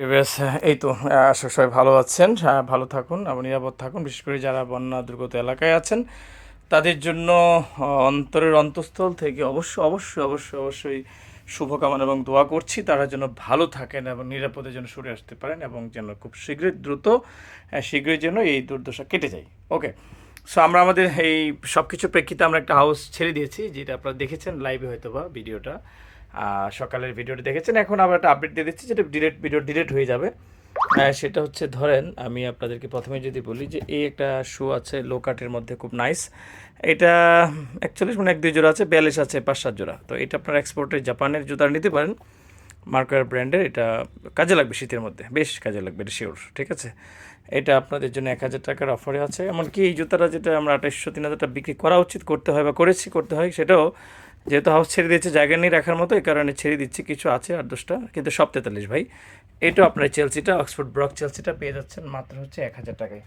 বেশ এই তো আশা সবাই ভালো আছেন ভালো থাকুন এবং নিরাপদ থাকুন। বিশেষ করে যারা বন্যা দুর্গত এলাকায় আছেন, তাদের জন্য অন্তরের অন্তঃস্থল থেকে অবশ্যই অবশ্যই অবশ্যই অবশ্যই শুভকামনা এবং দোয়া করছি। তারা যেন ভালো থাকেন এবং নিরাপদে যেন সরে আসতে পারেন এবং যেন খুব শীঘ্রই, দ্রুত শীঘ্রই যেন এই দুর্দশা কেটে যায়। ওকে সো আমরা আমাদের এই সব কিছুর প্রেক্ষিতে আমরা একটা হাউস ছেড়ে দিয়েছি, যেটা আপনারা দেখেছেন লাইভে হয়তো বা ভিডিওটা সকালের ভিডিওটা দেখেছেন। এখন আবার একটা আপডেট দিয়ে দিচ্ছি, যেটা ডিলেট ভিডিও ডিলেট হয়ে যাবে। সেটা হচ্ছে ধরেন, আমি আপনাদেরকে প্রথমে যদি বলি যে এই একটা শু আছে লো কাটের মধ্যে খুব নাইস এটা অ্যাকচুয়ালি মানে এক দুই জোড়া আছে, বিয়াল্লিশ আছে পাঁচ সাত জোড়া। তো এটা আপনার এক্সপোর্টে জাপানের জুতা নিতে পারেন। মার্কার ব্র্যান্ডের, এটা কাজে লাগবে শীতের মধ্যে, বেশ কাজে লাগবে, এটা শিওর ঠিক আছে? এটা আপনাদের জন্য এক হাজার টাকার অফারে আছে। এমনকি এই জুতাটা যেটা আমরা আঠাশশো তিন হাজার টাকা বিক্রি করা উচিত, করতে হয় বা করেছি, করতে হয়, সেটাও যেহেতু হাউস ছেড়ে দিয়েছে, জায়গা নেই রাখার মতো, এই কারণে ছেড়ে দিচ্ছি, কিছু আছে আট দশটা কিন্তু সব তেতাল্লিশ ভাই। এটাও আপনার চেলসিটা অক্সফোর্ড ব্রক চেলসিটা পেয়ে যাচ্ছেন মাত্র হচ্ছে এক হাজার টাকায়।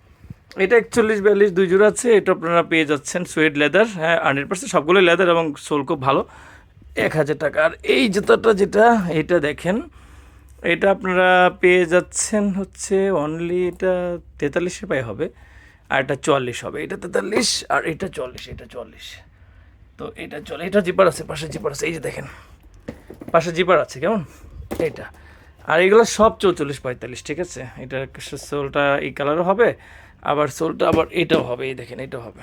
এটা একচল্লিশ, বিয়াল্লিশ, দুই জোড়া আছে, এটা আপনারা পেয়ে যাচ্ছেন সুয়েড লেদার হ্যাঁ হান্ড্রেড পার্সেন্ট সবগুলোই লেদার এবং সোল খুব ভালো। এক হাজার টাকা। আর এই জুতাটা যেটা, এটা দেখেন, এটা আপনারা পেয়ে যাচ্ছেন হচ্ছে অনলি এটা তেতাল্লিশে পাই হবে, আর এটা চুয়াল্লিশ হবে। এটা তেতাল্লিশ, আর এটা চুয়াল্লিশ এটা চুয়াল্লিশ। তো এটা চলে, এটা জিপার আছে, পাশে জিপার আছে, এই যে দেখেন। পাশে জিপার আছে, কেমন? এইটা। আর এগুলো সব চৌচল্লিশ পঁয়তাল্লিশ, ঠিক আছে? এটা সোলটা এই কালারও হবে, আবার সোলটা আবার এটাও হবে, এই দেখেন, এটাও হবে।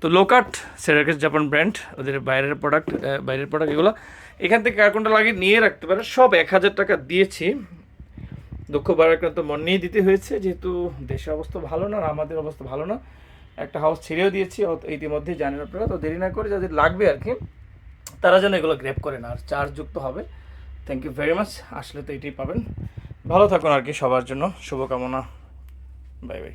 তো লোকাট সেরাকেস জাপান ব্র্যান্ড ওদের বাইরের প্রোডাক্ট বাইরের প্রোডাক্ট এগুলো। এখান থেকে কার কোনটা লাগিয়ে নিয়ে রাখতে পারে? সব এক হাজার টাকা দিয়েছি। দক্ষ দুঃখ বারাক্রান্ত মন নিয়ে দিতে হয়েছে, যেহেতু দেশের অবস্থা ভালো না, আর আমাদের অবস্থা ভালো না। একটা হাউস ছেড়েও দিয়েছি ইতিমধ্যে জানেন আপনারা, তো দেরি না করে যাদের লাগবে আর কি, তারা যেন এগুলো গ্রেপ করে না আর চার্জযুক্ত হবে। থ্যাংক ইউ ভেরি মাচ আসলে তো এটাই পাবেন। ভালো থাকুন আর কি সবার জন্য, শুভকামনা। Bye bye